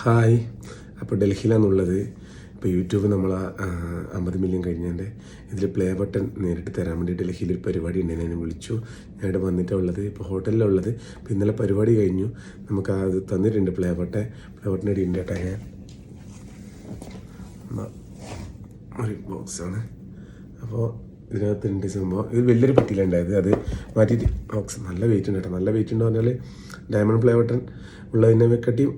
Hi. അപ്പോൾ ഡൽഹിയിലാണുള്ളത്. ഇപ്പോൾ YouTube നമ്മൾ അമ്പത് മില്യൺ കഴിഞ്ഞതിന്റെ ഇതിൽ പ്ലേ ബട്ടൺ നേരിട്ട് തരാൻ വേണ്ടി ഡൽഹിയിൽ ഒരു പരിപാടി ഉണ്ട് ഞാൻ വിളിച്ചു. വന്നിട്ടാണ് ഉള്ളത്. ഇപ്പോൾ ഹോട്ടലിലുള്ളത് ഇപ്പോൾ ഇന്നലെ പരിപാടി കഴിഞ്ഞു. നമുക്ക് അത് തന്നിട്ടുണ്ട് പ്ലേ ബട്ടൺ പ്ലേ ബട്ടൺ ഇടി ഉണ്ട് കേട്ടോ ഞാൻ. ഒരു ബോക്സാണ് അപ്പോൾ ഇതിനകത്തുണ്ട് സംഭവം. ഇത് വലിയൊരു പെട്ടിയിലുണ്ടായത് അത് മാറ്റിയിട്ട് ബോക്സ് നല്ല വെയിറ്റ് ഉണ്ട് കേട്ടോ. നല്ല വെയിറ്റ് ഉണ്ട് പറഞ്ഞാൽ ഡയമണ്ട് പ്ലേ ബട്ടൺ ഉള്ളതിനെ കട്ടിയും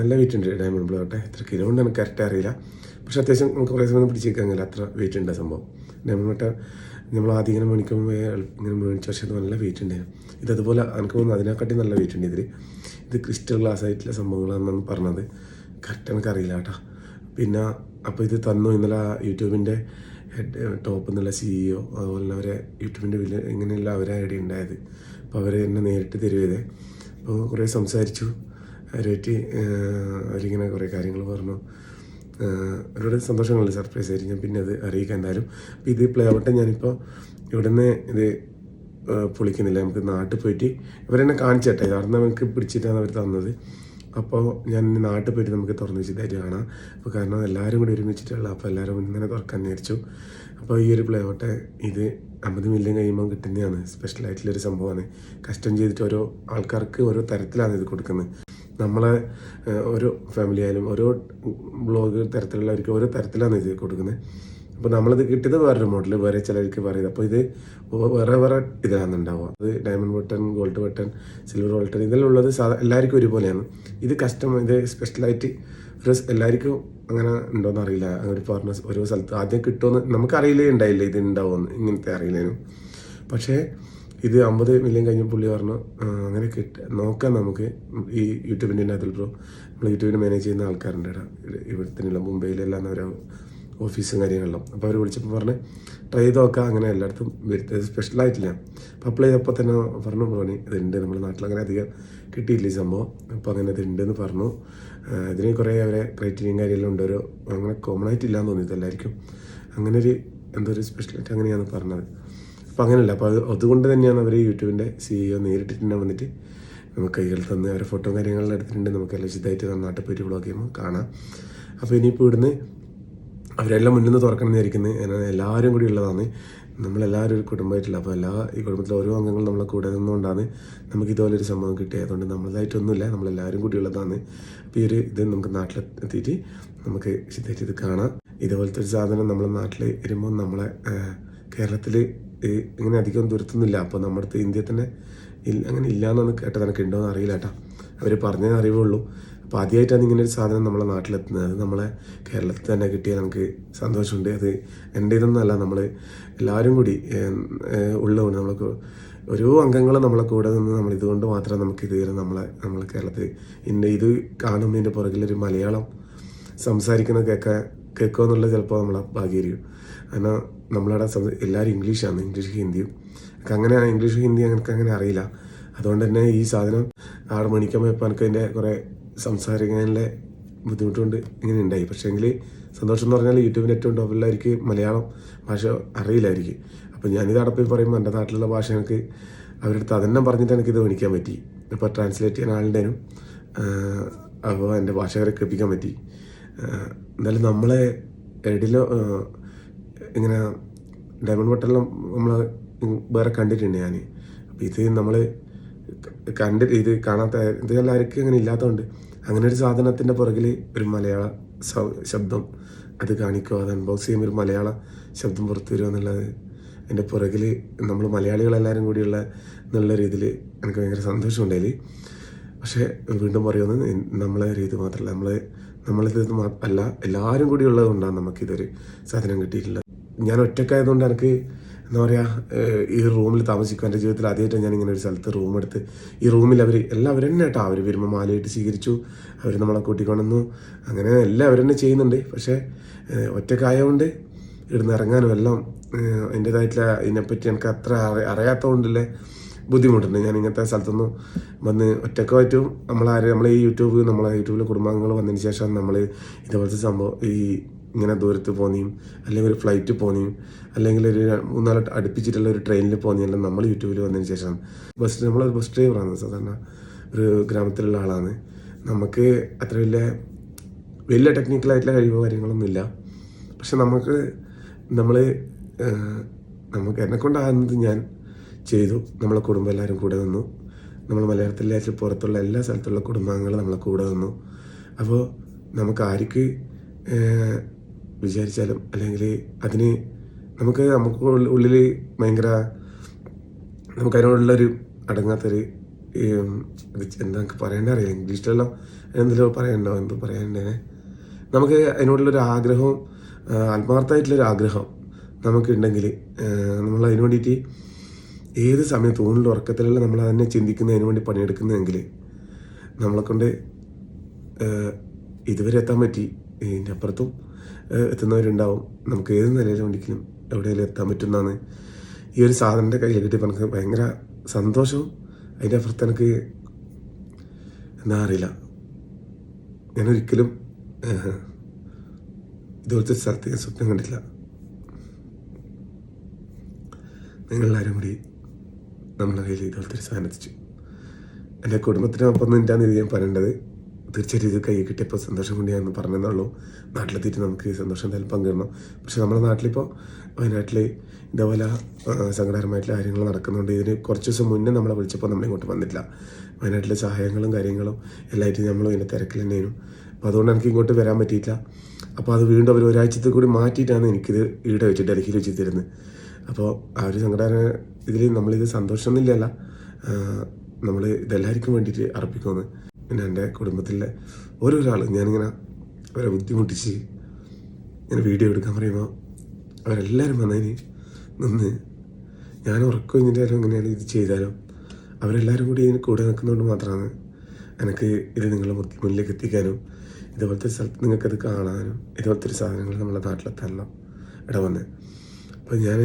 നല്ല വെയിറ്റ് ഉണ്ട് ഡയമണ്ട് പ്ലേ ബട്ടൺ എത്ര കിലോ ഉണ്ട് എനിക്ക് കറക്റ്റ് അറിയില്ല. പക്ഷേ അത്യാവശ്യം നമുക്ക് കുറേ സമയം പിടിച്ചേക്കാൻ കഴിയില്ല അത്ര വെയിറ്റ് ഉണ്ട് സംഭവം. ഡയമണ്ട് ബട്ടൺ നമ്മൾ ആദ്യം ഇങ്ങനെ മേടിക്കുമ്പോൾ ഇങ്ങനെ മേടിച്ച പക്ഷേ അത് നല്ല വെയിറ്റ് ഉണ്ടായിരുന്നു ഇത് അതുപോലെ എനിക്ക് തോന്നുന്നു അതിനെക്കാട്ടി നല്ല വെയിറ്റ് ഉണ്ട് ഇതിൽ ഇത് ക്രിസ്റ്റൽ ഗ്ലാസ് ആയിട്ടുള്ള സംഭവങ്ങളാണെന്നാണ് പറഞ്ഞത്. കറക്റ്റ് എനിക്കറിയില്ല കേട്ടോ. പിന്നെ അപ്പോൾ ഇത് തന്നു ഇന്നലെ യൂട്യൂബിന്റെ ടോപ്പ് എന്നുള്ള സിഇഒ അതുപോലെ തന്നെ അവരെ യൂട്യൂബിന്റെ വില ഇങ്ങനെയുള്ള അവരെ ഐഡിയ ഉണ്ടായത്. അപ്പോൾ അവരെ എന്നെ നേരിട്ട് തരുവതേ അപ്പോൾ കുറേ സംസാരിച്ചു. അവരുമായിട്ട് അവരിങ്ങനെ കുറേ കാര്യങ്ങൾ പറഞ്ഞു. അവരോട് സന്തോഷങ്ങളിൽ സർപ്രൈസ് ആയിട്ട് ഞാൻ പിന്നെ അത് അറിയിക്കാം എന്തായാലും. അപ്പോൾ ഇത് പ്ലേ ആവട്ടെ. ഞാനിപ്പോൾ ഇവിടെ നിന്ന് ഇത് പൊളിക്കുന്നില്ല. നമുക്ക് നാട്ടിൽ പോയിട്ട് ഇവരെന്നെ കാണിച്ചട്ടെ കാരണം നമുക്ക് പിടിച്ചിട്ടാണ് അവർ തന്നത്. അപ്പോൾ ഞാൻ നാട്ടിൽ പോയിട്ട് നമുക്ക് തുറന്ന് വെച്ചിട്ടായിട്ട് കാണാം അപ്പോൾ കാരണം എല്ലാവരും കൂടി ഒരുമിച്ചിട്ടുള്ള അപ്പോൾ എല്ലാവരും ഇങ്ങനെ തുറക്കാൻ വിചാരിച്ചു അപ്പോൾ ഈ ഒരു പ്ലേ ഔട്ട് ഇത് അമ്പത് മില്യൺ കഴിയുമ്പോൾ കിട്ടുന്നതാണ് സ്പെഷ്യൽ ആയിട്ടുള്ളൊരു സംഭവമാണ് കസ്റ്റം ചെയ്തിട്ട് ഓരോ ആൾക്കാർക്ക് ഓരോ തരത്തിലാണ് ഇത് കൊടുക്കുന്നത് നമ്മളെ ഓരോ ഫാമിലി ആയാലും ഓരോ ബ്ലോഗ് തരത്തിലുള്ളവർക്ക് ഓരോ തരത്തിലാണ് ഇത് കൊടുക്കുന്നത് അപ്പോൾ നമ്മളിത് കിട്ടിയത് വേറൊരു മോഡൽ വേറെ ചിലർക്ക് പറയുന്നത് അപ്പോൾ ഇത് വേറെ വേറെ ഇതിലാണ് ഉണ്ടാവുക അത് diamond button gold button silver button ഇതിലുള്ളത് സാധാ എല്ലാവർക്കും ഒരുപോലെയാണ്. ഇത് കസ്റ്റം ഇത് സ്പെഷ്യലായിട്ട് ഒരു സ് എല്ലാവർക്കും അങ്ങനെ ഉണ്ടോയെന്ന് അറിയില്ല. ഒരു പറഞ്ഞ ഓരോ സ്ഥലത്ത് ആദ്യം കിട്ടുമെന്ന് നമുക്കറിയില്ലേ ഉണ്ടായില്ല ഇത് ഉണ്ടാവുമെന്ന് ഇങ്ങനത്തെ അറിയില്ലേനും. പക്ഷേ ഇത് അമ്പത് മില്യൺ കഴിഞ്ഞ പുള്ളി പറഞ്ഞു അങ്ങനെ കിട്ട നോക്കാം നമുക്ക്. ഈ യൂട്യൂബിന്റെ അതിൽ ബ്രോ നമ്മൾ യൂട്യൂബിന് മാനേജ് ചെയ്യുന്ന ആൾക്കാരുണ്ട് ഇവിടെ ഇവിടുത്തെ മുംബൈയിലെല്ലാം അവർ ഓഫീസും കാര്യങ്ങളിലും. അപ്പോൾ അവർ വിളിച്ചപ്പോൾ പറഞ്ഞ് ട്രൈ ചെയ്ത് നോക്കുക അങ്ങനെ എല്ലായിടത്തും വരുത്തത് സ്പെഷ്യലായിട്ടില്ല അപ്പോൾ അപ്ലൈ ചെയ്തപ്പോൾ തന്നെ പറഞ്ഞു പറഞ്ഞു ഇതുണ്ട്. നമ്മുടെ നാട്ടിൽ അങ്ങനെ അധികം കിട്ടിയില്ല ഈ സംഭവം. അപ്പോൾ അങ്ങനെ ഇതുണ്ടെന്ന് പറഞ്ഞു. ഇതിന് കുറേ അവരെ ക്രൈറ്റീരിയയും കാര്യമെല്ലാം ഉണ്ട്. ഒരു അങ്ങനെ കോമൺ ആയിട്ടില്ല എന്ന് തോന്നിയത് എല്ലാവർക്കും അങ്ങനെ ഒരു എന്തോ ഒരു സ്പെഷ്യലായിട്ട് അങ്ങനെയാണ് പറഞ്ഞത്. അപ്പോൾ അങ്ങനെയല്ല. അപ്പോൾ അത് അതുകൊണ്ട് തന്നെയാണ് അവർ യൂട്യൂബിന്റെ സിഇഒ നേരിട്ടിട്ടുണ്ട് വന്നിട്ട് നമുക്ക് കൈകൾ തന്ന് അവരെ ഫോട്ടോ കാര്യങ്ങളെല്ലാം എടുത്തിട്ടുണ്ട്. നമുക്ക് എല്ലാം ശുദ്ധമായിട്ട് നാട്ടിൽ പോയിട്ട് വ്ളോഗ് ചെയ്യുമ്പോൾ കാണാം. അപ്പോൾ ഇനിയിപ്പോൾ ഇവിടുന്ന് അവരെല്ലാം മുന്നിൽ നിന്ന് തുറക്കണം എന്നാൽ എല്ലാവരും കൂടി ഉള്ളതാണ്. നമ്മളെല്ലാവരും ഒരു കുടുംബമായിട്ടില്ല. അപ്പോൾ എല്ലാ ഈ കുടുംബത്തിലെ ഓരോ അംഗങ്ങളും നമ്മളെ കൂടെ നിന്നുകൊണ്ടാണ് നമുക്ക് ഇതുപോലെ ഒരു സംഭവം കിട്ടിയത്. അതുകൊണ്ട് നമ്മളതായിട്ടൊന്നുമില്ല നമ്മളെല്ലാവരും കൂടി ഉള്ളതാണ്. അപ്പോൾ ഈ ഒരു ഇത് നമുക്ക് നാട്ടിലെത്തിയിട്ട് നമുക്ക് ശരിയായിട്ട് ഇത് കാണാം. ഇതുപോലത്തെ ഒരു സാധനം നമ്മളെ നാട്ടിൽ വരുമ്പോൾ നമ്മളെ കേരളത്തിൽ ഇങ്ങനെ അധികം ദുരത്തുന്നില്ല അപ്പോൾ നമ്മുടെ ഇന്ത്യയിൽ തന്നെ ഇല്ല അങ്ങനെ ഇല്ലയെന്നാണ് കേട്ടത് എനിക്ക് ഉണ്ടോ എന്ന് അറിയില്ല കേട്ടോ. അവർ പറഞ്ഞേ അറിവുള്ളൂ. അപ്പോൾ ആദ്യമായിട്ടാണ് ഇങ്ങനെ ഒരു സാധനം നമ്മളെ നാട്ടിലെത്തുന്നത്. അത് നമ്മളെ കേരളത്തിൽ തന്നെ കിട്ടിയ നമുക്ക് സന്തോഷമുണ്ട്. അത് എന്റെ ഇതൊന്നുമല്ല നമ്മൾ എല്ലാവരും കൂടി ഉള്ളതുകൊണ്ട് നമ്മൾക്ക് ഓരോ അംഗങ്ങളും നമ്മളെ കൂടെ നിന്ന് നമ്മൾ ഇതുകൊണ്ട് മാത്രം നമുക്ക് ഇത് നമ്മളെ നമ്മളെ കേരളത്തിൽ. ഇന്ന ഇത് കാണുന്നതിന്റെ പുറകിലൊരു മലയാളം സംസാരിക്കുന്നത് കേൾക്കാൻ കേൾക്കുക എന്നുള്ളത് ചിലപ്പോൾ നമ്മളെ ഭാഗ്യമായിരിക്കും. കാരണം നമ്മളവിടെ എല്ലാവരും ഇംഗ്ലീഷാണ്. ഇംഗ്ലീഷ് ഹിന്ദിയും. അങ്ങനെ ഇംഗ്ലീഷ് ഹിന്ദി എനിക്ക് അങ്ങനെ അറിയില്ല. അതുകൊണ്ട് തന്നെ ഈ സാധനം ആറ് മണിക്കുമ്പോൾ ഇപ്പോൾ എനിക്ക് അതിന്റെ കുറേ സംസാരിക്കാനുള്ള ബുദ്ധിമുട്ടുണ്ട്. ഇങ്ങനെ ഉണ്ടായി. പക്ഷേ പക്ഷേങ്കിൽ സന്തോഷം എന്ന് പറഞ്ഞാൽ യൂട്യൂബിന് ഏറ്റവും ടോപ്പിലായിരിക്കും മലയാളം ഭാഷ അറിയില്ലായിരിക്കും. അപ്പോൾ ഞാനിത് പോയി പറയുമ്പോൾ എന്റെ നാട്ടിലുള്ള ഭാഷ എനിക്ക് അവരുടെ അടുത്ത് അതെന്നെ പറഞ്ഞിട്ട് എനിക്കിത് മേടിക്കാൻ പറ്റി. ഇപ്പോൾ ട്രാൻസ്ലേറ്റ് ചെയ്യാൻ ആളുടേനും അപ്പോൾ എന്റെ ഭാഷകരെ കേൾപ്പിക്കാൻ പറ്റി. എന്നാലും നമ്മളെ എടിലോ ഇങ്ങനെ ഡയമണ്ട് ബട്ടണെല്ലാം നമ്മൾ വേറെ കണ്ടിട്ടുണ്ട് ഞാൻ അപ്പോൾ ഇത് നമ്മൾ കണ്ടിട്ട് ഇത് കാണാത്ത ഇതെല്ലാം ആർക്കും ഇങ്ങനെ ഇല്ലാത്തതുകൊണ്ട് അങ്ങനെ ഒരു സാധനത്തിന്റെ പുറകിൽ ഒരു മലയാള ശബ്ദം അത് കാണിക്കുക അത് അൺബോക്സ് ചെയ്യുമ്പോൾ ഒരു മലയാള ശബ്ദം പുറത്തു വരിക എന്നുള്ളത് എന്റെ പുറകിൽ നമ്മൾ മലയാളികളെല്ലാവരും കൂടിയുള്ള എന്നുള്ള രീതിയിൽ എനിക്ക് ഭയങ്കര സന്തോഷമുണ്ടായി പക്ഷേ വീണ്ടും പറയുന്നത് നമ്മളെ രീതി മാത്രമല്ല നമ്മൾ നമ്മളിത് അല്ല എല്ലാവരും കൂടി ഉള്ളതുകൊണ്ടാണ് നമുക്കിതൊരു സാധനം കിട്ടിയിട്ടുള്ളത്. ഞാൻ ഒറ്റക്കായതുകൊണ്ട് എനിക്ക് എന്താ പറയുക ഈ റൂമിൽ താമസിക്കും എന്റെ ജീവിതത്തിൽ ആദ്യമായിട്ട് ഞാൻ ഇങ്ങനെ ഒരു സ്ഥലത്ത് റൂം എടുത്ത്. ഈ റൂമിൽ അവർ എല്ലാവരും തന്നെ കേട്ടോ അവർ വരുമ്പോൾ മാലയിട്ട് സ്വീകരിച്ചു അവർ നമ്മളെ കൂട്ടിക്കൊണ്ടുവന്നു അങ്ങനെ എല്ലാവരും തന്നെ ചെയ്യുന്നുണ്ട്. പക്ഷേ ഒറ്റക്കായതുകൊണ്ട് ഇവിടുന്ന് ഇറങ്ങാനും എല്ലാം എന്റേതായിട്ടുള്ള ഇതിനെപ്പറ്റി എനിക്ക് അത്ര അറി അറിയാത്തതുകൊണ്ടല്ലേ ബുദ്ധിമുട്ടുണ്ട്. ഞാൻ ഇങ്ങനത്തെ സ്ഥലത്തൊന്നും വന്ന് ഒറ്റക്കായിട്ടും നമ്മളാരും നമ്മളെ ഈ യൂട്യൂബ് നമ്മളെ യൂട്യൂബിലെ കുടുംബാംഗങ്ങൾ വന്നതിന് ശേഷം നമ്മൾ ഇതുപോലത്തെ സംഭവം ഈ ഇങ്ങനെ ദൂരത്ത് പോന്നെയും അല്ലെങ്കിൽ ഒരു ഫ്ലൈറ്റ് പോന്നെയും അല്ലെങ്കിൽ ഒരു മൂന്നാൽ അടുപ്പിച്ചിട്ടുള്ള ഒരു ട്രെയിനിൽ പോന്നിയെല്ലാം നമ്മൾ യൂട്യൂബിൽ വന്നതിന് ശേഷം ബസ് നമ്മളൊരു ബസ് ഡ്രൈവറാണ് സാധാരണ ഒരു ഗ്രാമത്തിലുള്ള ആളാണ്. നമുക്ക് അത്ര വലിയ വലിയ ടെക്നിക്കലായിട്ടുള്ള കഴിവോ കാര്യങ്ങളൊന്നുമില്ല പക്ഷെ നമുക്ക് നമ്മൾ നമുക്ക് എന്നെ കൊണ്ടാകുന്നത് ഞാൻ ചെയ്തു. നമ്മളെ കുടുംബം എല്ലാവരും കൂടെ നിന്നു. നമ്മൾ മലയാളത്തിലെ പുറത്തുള്ള എല്ലാ സ്ഥലത്തുള്ള കുടുംബാംഗങ്ങൾ നമ്മളെ കൂടെ നിന്നു. അപ്പോൾ നമുക്ക് ആർക്ക് വിചാരിച്ചാലും അല്ലെങ്കിൽ അതിന് നമുക്ക് നമുക്ക് ഉള്ളിൽ ഭയങ്കര നമുക്ക് അതിനോടുള്ളൊരു അടങ്ങാത്തൊരു എന്താ നമുക്ക് പറയേണ്ട അറിയില്ല. ഇംഗ്ലീഷിലല്ലോ എന്തെങ്കിലും പറയണ്ടോ? എന്ത് പറയണ്ടേ? നമുക്ക് അതിനോടുള്ളൊരു ആഗ്രഹവും ആത്മാർത്ഥമായിട്ടുള്ളൊരു ആഗ്രഹം നമുക്കുണ്ടെങ്കിൽ നമ്മൾ അതിന് വേണ്ടിയിട്ട് ഏത് സമയത്ത് ഊണിൽ ഉറക്കത്തിലുള്ള നമ്മൾ തന്നെ ചിന്തിക്കുന്നതിന് വേണ്ടി പണിയെടുക്കുന്നതെങ്കിൽ നമ്മളെ കൊണ്ട് ഏഹ് ഇതുവരെ എത്താൻ പറ്റി. ഇതിന്റെ അപ്പുറത്തും എത്തുന്നവരുണ്ടാവും. നമുക്ക് ഏത് നിലയിൽ ഒരിക്കലും എവിടെയെങ്കിലും എത്താൻ പറ്റുന്നതാണ്. ഈ ഒരു സാധനത്തെ കയ്യിൽ കിട്ടിയപ്പോൾ എനിക്ക് ഭയങ്കര സന്തോഷവും അതിന്റെ അപ്പുറത്ത് എനിക്ക് എന്താ അറിയില്ല. ഞാനൊരിക്കലും ഇതുപോലത്തെ സ്ഥലത്ത് ഞാൻ സ്വപ്നം കണ്ടിട്ടില്ല. നിങ്ങളെല്ലാവരും കൂടി നമ്മളെ കയ്യിൽ ഇതുപോലത്തെ ഒരു സാധനം എത്തിച്ചു. എന്റെ കുടുംബത്തിനൊപ്പം നിന്നിട്ടാണ് ഇത് ഞാൻ പറയേണ്ടത്. തീർച്ചയായിട്ടും ഇത് കൈ കിട്ടിയപ്പോൾ സന്തോഷം കൊണ്ട് ഞാൻ പറഞ്ഞെന്നുള്ളൂ. നാട്ടിലെത്തിയിട്ട് നമുക്ക് സന്തോഷം എന്തായാലും പങ്കിടണം. പക്ഷേ നമ്മുടെ നാട്ടിലിപ്പോൾ വയനാട്ടിൽ ഇതേപോലെ സങ്കടകരമായിട്ടുള്ള കാര്യങ്ങൾ നടക്കുന്നുണ്ട്. ഇതിന് കുറച്ച് ദിവസം മുന്നേ നമ്മളെ വിളിച്ചപ്പോൾ നമ്മളിങ്ങോട്ട് വന്നിട്ടില്ല. വയനാട്ടിലെ സഹായങ്ങളും കാര്യങ്ങളും എല്ലായിട്ടും നമ്മൾ ഇതിന്റെ തിരക്കിൽ തന്നെയാണ് അപ്പോൾ അതുകൊണ്ട് എനിക്ക് ഇങ്ങോട്ട് വരാൻ പറ്റിയിട്ടില്ല. അപ്പോൾ അത് വീണ്ടും അവർ ഒരാഴ്ചത്തിൽ കൂടി മാറ്റിയിട്ടാണ് എനിക്കിത് ഈടെ വെച്ച് ഡൽഹിയിൽ വെച്ച് തരുന്നത് അപ്പോൾ ആ ഒരു സങ്കടകര ഇതിൽ നമ്മളിത് സന്തോഷം എന്നില്ലല്ല നമ്മൾ ഇതെല്ലാവർക്കും വേണ്ടിയിട്ട് അർപ്പിക്കുമെന്ന്. പിന്നെ എന്റെ കുടുംബത്തിലെ ഓരോരാൾ ഞാനിങ്ങനെ അവരെ ബുദ്ധിമുട്ടിച്ച് ഇങ്ങനെ വീഡിയോ എടുക്കാൻ പറയുമ്പോൾ അവരെല്ലാവരും വന്നതിന് നിന്ന് ഞാൻ ഉറക്കം കഴിഞ്ഞിട്ടാലും എങ്ങനെയാണ് ഇത് ചെയ്താലും അവരെല്ലാവരും കൂടി ഇതിന് കൂടെ നിൽക്കുന്നതുകൊണ്ട് മാത്രമാണ് എനിക്ക് ഇത് നിങ്ങളുടെ മുന്നിലേക്ക് എത്തിക്കാനും ഇതുപോലത്തെ സ്ഥലത്ത് നിങ്ങൾക്കത് കാണാനും ഇതുപോലത്തെ ഒരു സാധനങ്ങൾ നമ്മളെ നാട്ടിലെത്താനും ഇട വന്നത് അപ്പോൾ ഞാൻ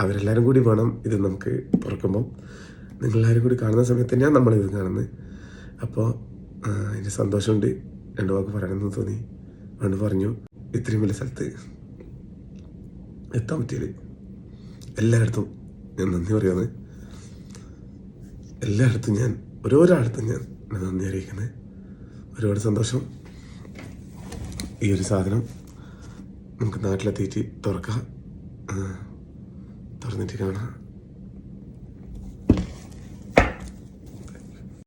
അവരെല്ലാവരും കൂടി വേണം ഇത് നമുക്ക് തുറക്കുമ്പം. നിങ്ങളെല്ലാവരും കൂടി കാണുന്ന സമയത്ത് തന്നെയാണ് നമ്മളിത് കാണുന്നത്. അപ്പോൾ എനിക്ക് സന്തോഷമുണ്ട് രണ്ട് വാക്ക് പറയണമെന്ന് തോന്നി. അതുകൊണ്ട് പറഞ്ഞു ഇത്രയും വലിയ സ്ഥലത്ത് എത്താൻ പറ്റിയത് എല്ലായിടത്തും ഞാൻ നന്ദി പറയുന്നത് എല്ലായിടത്തും ഞാൻ ഓരോരാടത്തും ഞാൻ നന്ദി അറിയിക്കുന്നത് ഒരുപാട് സന്തോഷം. ഈ ഒരു സാധനം നമുക്ക് നാട്ടിലെത്തിയിട്ട് തുറക്കാം. തുറന്നിട്ട് കാണാം.